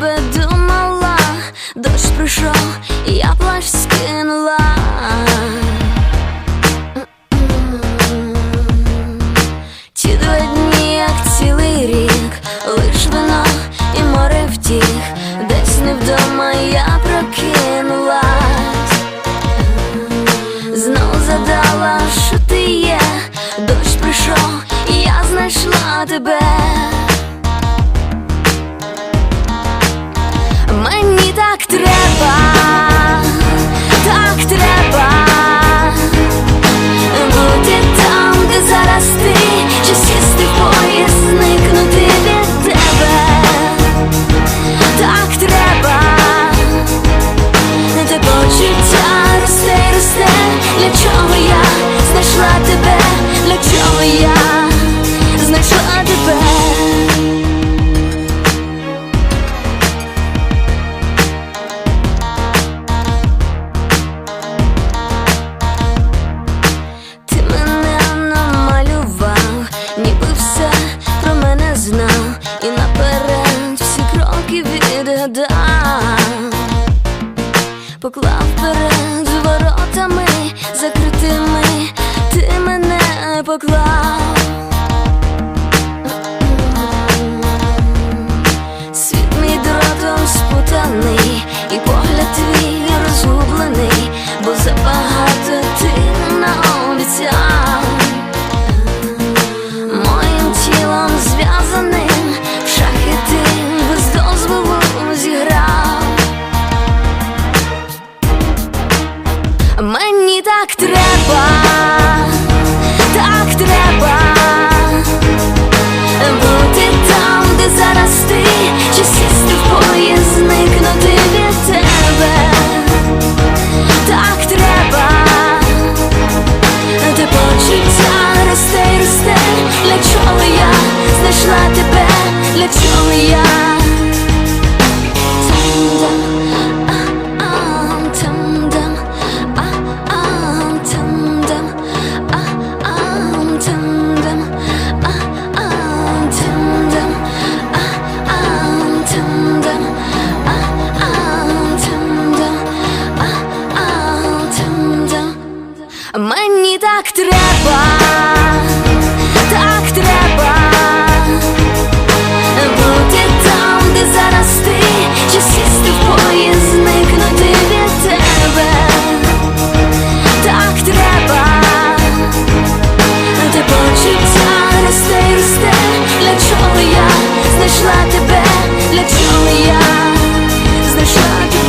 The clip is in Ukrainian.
тебе думала, дощ прийшов, я плащ скинула. Ті два дні, як цілий рік, лиш вино і море втіх, десь не вдома я. Так треба, так треба. ніби все про мене знав, і наперед всі кроки відгадав, поклав перед воротами закритими, ти мене поклав. так треба. знайшла тебе, для чого я знайшла тебе.